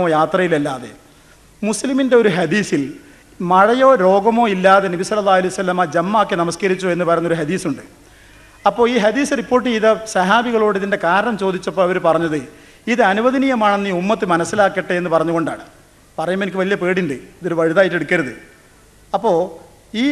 യാത്രയിലല്ലാതെ. മുസ്ലിമിന്റെ ഒരു ഹദീസിൽ മഴയോ രോഗമോ ഇല്ലാതെ നബി സല്ലല്ലാഹു അലൈഹി വസല്ലമ ജമ്മാക്കി നമസ്കരിച്ചു എന്ന് പറയുന്നൊരു ഹദീസുണ്ട്. അപ്പോൾ ഈ ഹദീസ് റിപ്പോർട്ട് ചെയ്ത സഹാബികളോട് ഇതിന്റെ കാരണം ചോദിച്ചപ്പോൾ അവർ പറഞ്ഞത് ഇത് അനുവദനീയമാണെന്ന് ഈ ഉമ്മത്ത് മനസ്സിലാക്കട്ടെ എന്ന് പറഞ്ഞുകൊണ്ടാണ്. പറയുമ്പോൾ എനിക്ക് വലിയ പേടിയുണ്ട് ഇതൊരു വഴുതായിട്ട് എടുക്കരുത്. അപ്പോൾ ഈ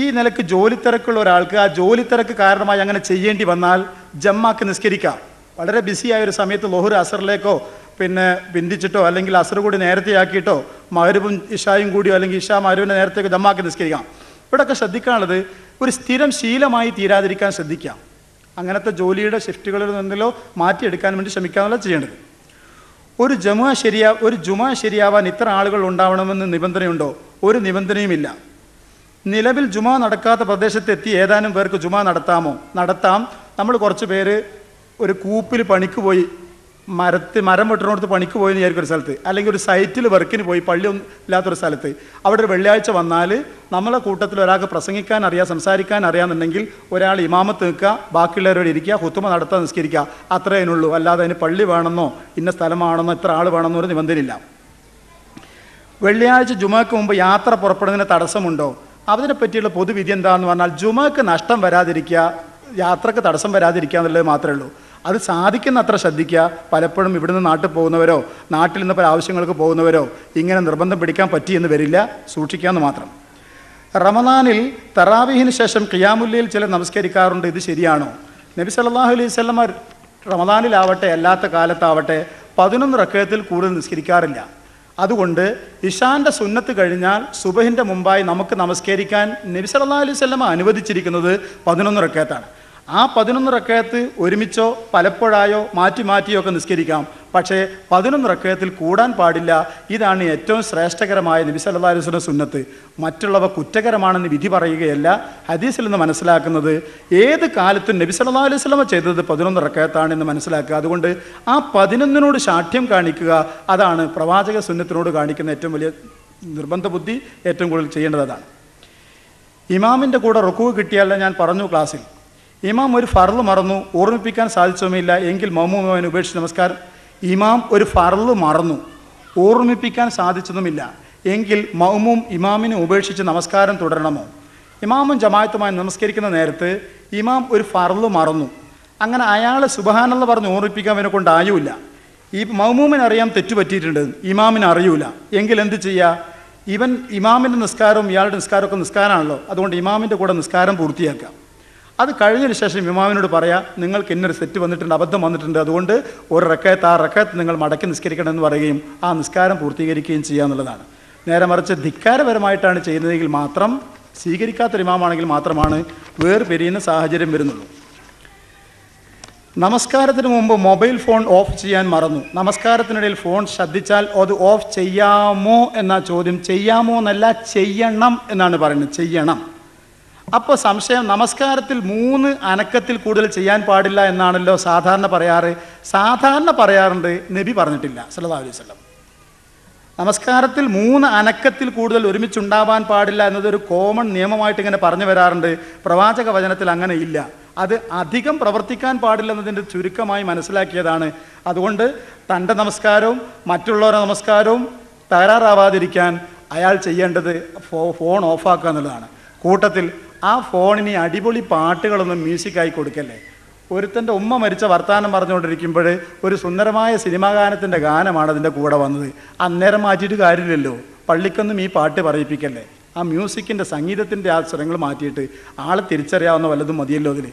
ഈ നിലയ്ക്ക് ജോലി തിരക്കുള്ള ഒരാൾക്ക് ആ ജോലി തിരക്ക് കാരണമായി അങ്ങനെ ചെയ്യേണ്ടി വന്നാൽ ജമ്മാക്ക് നിസ്കരിക്കാം. വളരെ ബിസിയായ ഒരു സമയത്ത് ലോഹുർ അസറിലേക്കോ പിന്നെ ബിന്ദിച്ചിട്ടോ അല്ലെങ്കിൽ അസർ കൂടി നേരത്തെ ആക്കിയിട്ടോ മഹരുവും ഇഷായും കൂടിയോ അല്ലെങ്കിൽ ഇഷാ മഹരുവിനെ നേരത്തേക്ക് ദമ്മാക്കി നിസ്കരിക്കാം. ഇവിടെയൊക്കെ ശ്രദ്ധിക്കാനുള്ളത് ഒരു സ്ഥിരം ശീലമായി തീരാതിരിക്കാൻ ശ്രദ്ധിക്കാം. അങ്ങനത്തെ ജോലിയുടെ ഷിഫ്റ്റുകളിൽ നിന്നിലോ മാറ്റിയെടുക്കാൻ വേണ്ടി ശ്രമിക്കാനുള്ള ചെയ്യേണ്ടത്. ഒരു ജമുഅ ശരിയാ ഒരു ജുമ ശരിയാവാൻ ഇത്ര ആളുകൾ ഉണ്ടാവണമെന്ന് നിബന്ധനയുണ്ടോ? ഒരു നിബന്ധനയുമില്ല നിലവിൽ ജുമ നടക്കാത്ത പ്രദേശത്തെത്തി ഏതാനും പേർക്ക് ജുമ നടത്താമോ? നടത്താം. നമ്മൾ കുറച്ച് പേര് ഒരു കൂപ്പിൽ പണിക്ക് പോയി മരത്ത് മരം വെട്ടുന്നിടത്ത് പണിക്ക് പോയെന്ന് വിചാരിക്കും ഒരു സ്ഥലത്ത്. അല്ലെങ്കിൽ ഒരു സൈറ്റിൽ വർക്കിന് പോയി പള്ളിയൊന്നും ഇല്ലാത്തൊരു സ്ഥലത്ത്. അവിടെ ഒരു വെള്ളിയാഴ്ച വന്നാൽ നമ്മളെ കൂട്ടത്തിൽ ഒരാൾക്ക് പ്രസംഗിക്കാൻ അറിയാം സംസാരിക്കാൻ അറിയാമെന്നുണ്ടെങ്കിൽ ഒരാൾ ഇമാമത്ത് നിൽക്കുക ബാക്കിയുള്ളവരോട് ഇരിക്കുക ഹുത്തുമ നടത്താൻ നിസ്കരിക്കുക. അത്രേ അതിനുള്ളൂ. അല്ലാതെ അതിന് പള്ളി വേണമെന്നോ ഇന്ന സ്ഥലമാണെന്നോ ഇത്ര ആൾ വേണമെന്നോ ഒരു നിബന്ധനയില്ല. വെള്ളിയാഴ്ച ജുമക്ക് മുമ്പ് യാത്ര പുറപ്പെടുന്നതിന് തടസ്സമുണ്ടോ? അതിനെപ്പറ്റിയുള്ള പൊതുവിധി എന്താണെന്ന് പറഞ്ഞാൽ ജുമക്ക് നഷ്ടം വരാതിരിക്കുക യാത്രയ്ക്ക് തടസ്സം വരാതിരിക്കുക എന്നുള്ളത് മാത്രമേ ഉള്ളൂ. അത് സാധിക്കുന്ന അത്ര ശ്രദ്ധിക്കുക. പലപ്പോഴും ഇവിടുന്ന് നാട്ടിൽ പോകുന്നവരോ നാട്ടിൽ നിന്ന് പല ആവശ്യങ്ങൾക്ക് പോകുന്നവരോ ഇങ്ങനെ നിർബന്ധം പിടിക്കാൻ പറ്റിയെന്ന് വരില്ല. സൂക്ഷിക്കാമെന്ന് മാത്രം. റമദാനിൽ തറാവിഹിന് ശേഷം ഖിയാമുല്ലയിൽ ചില നമസ്കരിക്കാറുണ്ട്. ഇത് ശരിയാണോ? നബി സല്ലാഹു അലൈഹി വസല്ലമ റമദാനിലാവട്ടെ അല്ലാത്ത കാലത്താവട്ടെ പതിനൊന്ന് റക്കയത്തിൽ കൂടുതൽ നിസ്കരിക്കാറില്ല. അതുകൊണ്ട് ഇഷാന്റെ സുന്നത്ത് കഴിഞ്ഞാൽ സുബഹിന്റെ മുമ്പായി നമുക്ക് നമസ്കരിക്കാൻ നബി സല്ലല്ലാഹു അലൈഹി വസല്ലമ അനുവദിച്ചിരിക്കുന്നത് പതിനൊന്ന് റക്കയത്താണ്. ആ പതിനൊന്ന് റക്കയത്ത് ഒരുമിച്ചോ പലപ്പോഴായോ മാറ്റി മാറ്റിയോ ഒക്കെ നിസ്കരിക്കാം. പക്ഷേ പതിനൊന്ന് റക്കയത്തിൽ കൂടാൻ പാടില്ല. ഇതാണ് ഏറ്റവും ശ്രേഷ്ഠകരമായ നബി അലൈഹി വസല്ലം സുന്നത്ത്. മറ്റുള്ളവ കുറ്റകരമാണെന്ന് വിധി പറയുകയല്ല. ഹദീസിൽ നിന്ന് മനസ്സിലാക്കുന്നത് ഏത് കാലത്തും നബി സല്ലല്ലാഹു അലൈഹി വസല്ലമ ചെയ്തത് പതിനൊന്ന് റക്കയത്താണ് എന്ന് മനസ്സിലാക്കുക. അതുകൊണ്ട് ആ പതിനൊന്നിനോട് ശാഠ്യം കാണിക്കുക അതാണ് പ്രവാചക സുന്നത്തിനോട് കാണിക്കുന്ന ഏറ്റവും വലിയ നിർബന്ധ ബുദ്ധി ഏറ്റവും കൂടുതൽ ചെയ്യേണ്ടത് അതാണ്. ഇമാമിന്റെ കൂടെ റുക്കു കിട്ടിയാലേ ഞാൻ പറഞ്ഞു ക്ലാസ്സിൽ? ഇമാം ഒരു ഫർൾ മറന്നു ഓർമ്മിപ്പിക്കാൻ സാധിച്ചുമില്ല എങ്കിൽ മൗമൂമോനെ ഉപേക്ഷിച്ച് നമസ്കാരം. ഇമാം ഒരു ഫർൾ മറന്നു ഓർമ്മിപ്പിക്കാൻ സാധിച്ചതുമില്ല. എങ്കിൽ മൗമും ഇമാമിനെ ഉപേക്ഷിച്ച് നമസ്കാരം തുടരണമോ? ഇമാമും ജമായത്തുമായി നമസ്കരിക്കുന്ന നേരത്ത് ഇമാം ഒരു ഫർൾ മറന്നു. അങ്ങനെ അയാളെ സുബഹാനെന്ന് പറഞ്ഞ് ഓർമ്മിപ്പിക്കാൻ അവനെ കൊണ്ടായുമില്ല ഈ മൗമൂമിനറിയാം തെറ്റുപറ്റിയിട്ടുണ്ട്. ഇമാമിന് അറിയൂല. എങ്കിൽ എന്ത് ചെയ്യുക ഇവൻ ഇമാമിന്റെ നിസ്കാരവും ഇയാളുടെ നിസ്കാരമൊക്കെ നിസ്കാരമാണല്ലോ. അതുകൊണ്ട് ഇമാമിന്റെ കൂടെ നിസ്കാരം പൂർത്തിയാക്കാം. അത് കഴിഞ്ഞതിന് ശേഷം ഇമാമിനോട് പറയാം നിങ്ങൾക്ക് ഇന്നൊരു സെറ്റ് വന്നിട്ടുണ്ട് അബദ്ധം വന്നിട്ടുണ്ട്. അതുകൊണ്ട് ഒരു റക്കയത്ത് ആ റക്കയത്ത് നിങ്ങൾ മടക്കി നിസ്കരിക്കണം എന്ന് പറയുകയും ആ നിസ്കാരം പൂർത്തീകരിക്കുകയും ചെയ്യുക എന്നുള്ളതാണ്. നേരെ മറിച്ച് ധിക്കാരപരമായിട്ടാണ് ചെയ്യുന്നതെങ്കിൽ മാത്രം സ്വീകരിക്കാത്തൊരു ഇമാമാണെങ്കിൽ മാത്രമാണ് വേർപിരിയുന്ന സാഹചര്യം വരുന്നുള്ളൂ. നമസ്കാരത്തിന് മുമ്പ് മൊബൈൽ ഫോൺ ഓഫ് ചെയ്യാൻ മറന്നു. നമസ്കാരത്തിനിടയിൽ ഫോൺ ശ്രദ്ധിച്ചാൽ അത് ഓഫ് ചെയ്യാമോ എന്ന ചോദ്യം ചെയ്യാമോ എന്നല്ല ചെയ്യണം എന്നാണ് പറയുന്നത്. ചെയ്യണം. അപ്പോൾ സംശയം നമസ്കാരത്തിൽ മൂന്ന് അനക്കത്തിൽ കൂടുതൽ ചെയ്യാൻ പാടില്ല എന്നാണല്ലോ സാധാരണ പറയാറ്. സാധാരണ പറയാറുണ്ട് നബി പറഞ്ഞിട്ടില്ല സല്ലല്ലാഹു അലൈഹി വസല്ലം. നമസ്കാരത്തിൽ മൂന്ന് അനക്കത്തിൽ കൂടുതൽ ഒരുമിച്ചുണ്ടാവാൻ പാടില്ല എന്നതൊരു കോമൺ നിയമമായിട്ട് ഇങ്ങനെ പറഞ്ഞു വരാറുണ്ട്. പ്രവാചക വചനത്തിൽ അങ്ങനെ ഇല്ല. അത് അധികം പ്രവർത്തിക്കാൻ പാടില്ല എന്നതിന്റെ ചുരുക്കമായി മനസ്സിലാക്കിയതാണ്. അതുകൊണ്ട് തന്റെ നമസ്കാരവും മറ്റുള്ളവരുടെ നമസ്കാരവും തകരാറാവാതിരിക്കാൻ അയാൾ ചെയ്യേണ്ടത് ഫോൺ ഓഫാക്കുക എന്നുള്ളതാണ്. കൂട്ടത്തിൽ ആ ഫോണിന് അടിപൊളി പാട്ടുകളൊന്നും മ്യൂസിക്കായി കൊടുക്കല്ലേ? ഒരുത്തന്റെ ഉമ്മ മരിച്ച വർത്തമാനം പറഞ്ഞുകൊണ്ടിരിക്കുമ്പോൾ ഒരു സുന്ദരമായ സിനിമാ ഗാനത്തിന്റെ ഗാനമാണ് അതിന്റെ കൂടെ വന്നത്. അന്നേരം മാറ്റിയിട്ട് കാര്യമില്ലല്ലോ. പള്ളിക്കൊന്നും ഈ പാട്ട് പറയിപ്പിക്കല്ലേ? ആ മ്യൂസിക്കിന്റെ സംഗീതത്തിന്റെ ആ സ്വരങ്ങൾ മാറ്റിയിട്ട് ആളെ തിരിച്ചറിയാവുന്ന വല്ലതും മതിയല്ലോ അതിൽ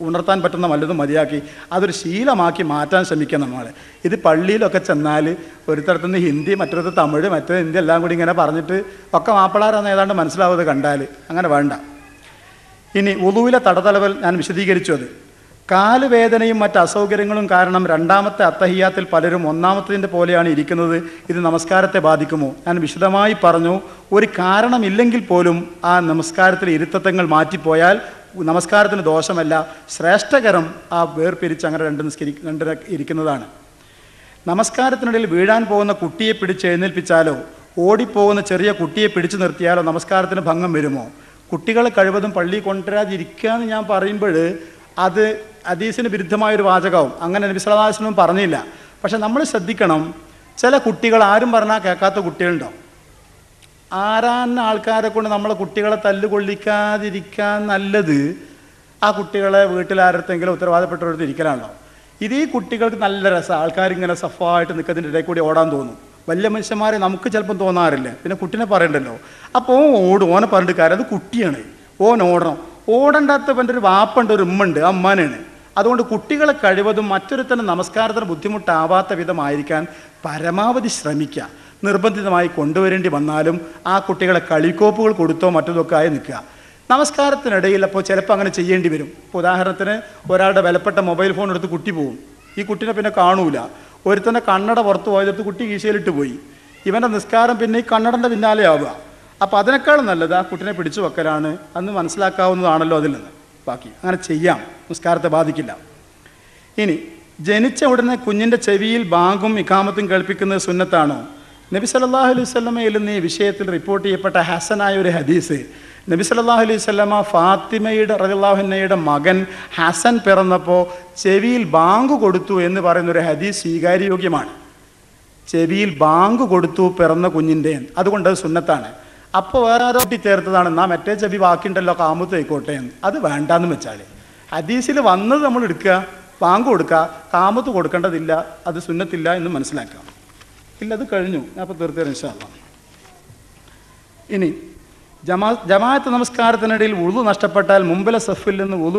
ഉണർത്താൻ പറ്റുന്ന വല്ലതും മതിയാക്കി അതൊരു ശീലമാക്കി മാറ്റാൻ ശ്രമിക്കണം നമ്മൾ ഇത് പള്ളിയിലൊക്കെ ചെന്നാൽ ഒരുത്തരത്തു നിന്ന് ഹിന്ദി മറ്റൊരു തമിഴ് മറ്റേ ഹിന്ദി എല്ലാം കൂടി ഇങ്ങനെ പറഞ്ഞിട്ട് ഒക്കെ മാപ്പിളാരെന്ന് ഏതാണ്ട് മനസ്സിലാവുന്നത് കണ്ടാൽ അങ്ങനെ വേണ്ട. ഇനി ഉളുവിലെ തടതലവൽ ഞാൻ വിശദീകരിച്ചു അത്. കാലുവേദനയും മറ്റ് അസൗകര്യങ്ങളും കാരണം രണ്ടാമത്തെ അത്തഹിയാത്തിൽ പലരും ഒന്നാമത്തതിന്റെ പോലെയാണ് ഇരിക്കുന്നത്. ഇത് നമസ്കാരത്തെ ബാധിക്കുമോ? ഞാൻ വിശദമായി പറഞ്ഞു ഒരു കാരണമില്ലെങ്കിൽ പോലും ആ നമസ്കാരത്തിലെ ഇരുത്തത്വങ്ങൾ മാറ്റിപ്പോയാൽ നമസ്കാരത്തിന് ദോഷമല്ല. ശ്രേഷ്ഠകരം ആ വേർപിരിച്ച് അങ്ങനെ രണ്ട് രണ്ട് ഇരിക്കുന്നതാണ്. നമസ്കാരത്തിനിടയിൽ വീഴാൻ പോകുന്ന കുട്ടിയെ പിടിച്ച് എഴുന്നേൽപ്പിച്ചാലോ? ഓടിപ്പോകുന്ന ചെറിയ കുട്ടിയെ പിടിച്ചു നിർത്തിയാലോ നമസ്കാരത്തിന് ഭംഗം വരുമോ? കുട്ടികളെ കഴിവതും പള്ളി കൊണ്ടുവരാതിരിക്കുക എന്ന് ഞാൻ പറയുമ്പോൾ അത് അദീസിന് വിരുദ്ധമായൊരു വാചകവും അങ്ങനെ നബി സല്ലല്ലാഹു അലൈഹി വസല്ലം പറഞ്ഞില്ല. പക്ഷെ നമ്മൾ ശ്രദ്ധിക്കണം ചില കുട്ടികൾ ആരും പറഞ്ഞാൽ കേൾക്കാത്ത കുട്ടികളുണ്ടാവും. ആരാന്ന ആൾക്കാരെ കൊണ്ട് നമ്മളെ കുട്ടികളെ തല്ലുകൊള്ളിക്കാതിരിക്കാൻ നല്ലത് ആ കുട്ടികളെ വീട്ടിൽ ആരത്തെങ്കിലും ഉത്തരവാദപ്പെട്ടവരുടെ ഇരിക്കലാണല്ലോ. ഇത് ഈ കുട്ടികൾക്ക് നല്ല രസം ആൾക്കാർ ഇങ്ങനെ സഫായിട്ട് നിൽക്കുന്നതിന്റെ ഇടയിൽ കൂടി ഓടാൻ തോന്നും. വലിയ മനുഷ്യന്മാരെ നമുക്ക് ചിലപ്പം തോന്നാറില്ല. പിന്നെ കുട്ടീനെ പറയണ്ടല്ലോ. അപ്പോൾ ഓൻ ഓടും. ഓനെ പറഞ്ഞിട്ട് കാര്യം അത് കുട്ടിയാണ്. ഓൻ ഓടണം. ഓടണ്ടാത്തവന്റെ ഒരു വാപ്പുണ്ട് ഒരു ഉമ്മുണ്ട് അമ്മാനാണ് അതുകൊണ്ട് കുട്ടികളെ കഴിവതും മറ്റൊരുത്തന്നെ നമസ്കാരത്തിന് ബുദ്ധിമുട്ടാവാത്ത വിധമായിരിക്കാൻ പരമാവധി ശ്രമിക്കുക. നിർബന്ധിതമായി കൊണ്ടുവരേണ്ടി വന്നാലും ആ കുട്ടികളെ കളിക്കോപ്പുകൾ കൊടുത്തോ മറ്റതൊക്കെ ആയി നിൽക്കുക. നമസ്കാരത്തിനിടയിൽ അപ്പോൾ ചിലപ്പോൾ അങ്ങനെ ചെയ്യേണ്ടി വരും. ഉദാഹരണത്തിന് ഒരാളുടെ വിലപ്പെട്ട മൊബൈൽ ഫോൺ എടുത്ത് കുട്ടി പോകും ഈ കുട്ടീനെ പിന്നെ കാണൂല. ഒരുത്തന്നെ കണ്ണട പുറത്ത് പോയതെടുത്ത് കുട്ടി കീശയിലിട്ട് പോയി. ഇവന്റെ നിസ്കാരം പിന്നെ ഈ കണ്ണടന്റെ പിന്നാലെ ആവുക. അപ്പോൾ അതിനേക്കാളും നല്ലത് ആ കുട്ടിനെ പിടിച്ചു വെക്കലാണ് അന്ന് മനസ്സിലാക്കാവുന്നതാണല്ലോ അതിൽ നിന്ന്. ബാക്കി അങ്ങനെ ചെയ്യാം. നിസ്കാരത്തെ ബാധിക്കില്ല. ഇനി ജനിച്ച ഉടനെ കുഞ്ഞിന്റെ ചെവിയിൽ ബാങ്കും ഇഖാമത്തും കേൾപ്പിക്കുന്നത് സുന്നത്താണോ? നബി സല്ലല്ലാഹു അലൈഹി നിന്ന് ഈ വിഷയത്തിൽ റിപ്പോർട്ട് ചെയ്യപ്പെട്ട ഹസനായ ഒരു ഹദീസ് നബി സല്ലല്ലാഹു അലൈഹി സ്വല്ലമ ഫാത്തിമയുടെ റജുല്ലാഹുന്നയുടെ മകൻ ഹസൻ പിറന്നപ്പോൾ ചെവിയിൽ ബാങ്ക് കൊടുത്തു എന്ന് പറയുന്ന ഒരു ഹദീസ് സ്വീകാര്യയോഗ്യമാണ്. ചെവിയിൽ ബാങ്ക് കൊടുത്തു പിറന്ന കുഞ്ഞിന്റെ അതുകൊണ്ട് അത് സുന്നത്താണ്. അപ്പോൾ വേറെ ആരോ ചേർത്തതാണ് നാ മറ്റേ ചെവി ബാക്കിയുണ്ടല്ലോ കാമത്ത് ആയിക്കോട്ടെ എന്ന്. അത് വേണ്ടാന്ന് വെച്ചാൽ ഹദീസിൽ വന്നത് നമ്മൾ എടുക്കുക ബാങ്ക് കൊടുക്കുക കാമത്ത് കൊടുക്കേണ്ടതില്ല അത് സുന്നത്തില്ല എന്ന് മനസ്സിലാക്കാം ഇല്ല അത് കഴിഞ്ഞു. ഞാൻ അപ്പോൾ ഇൻഷാല്ല ഇനി ജമാ ജമാഅത്ത് നമസ്കാരത്തിനിടയിൽ ഉളു നഷ്ടപ്പെട്ടാൽ മുമ്പിലെ സഫിൽ നിന്ന് ഉളു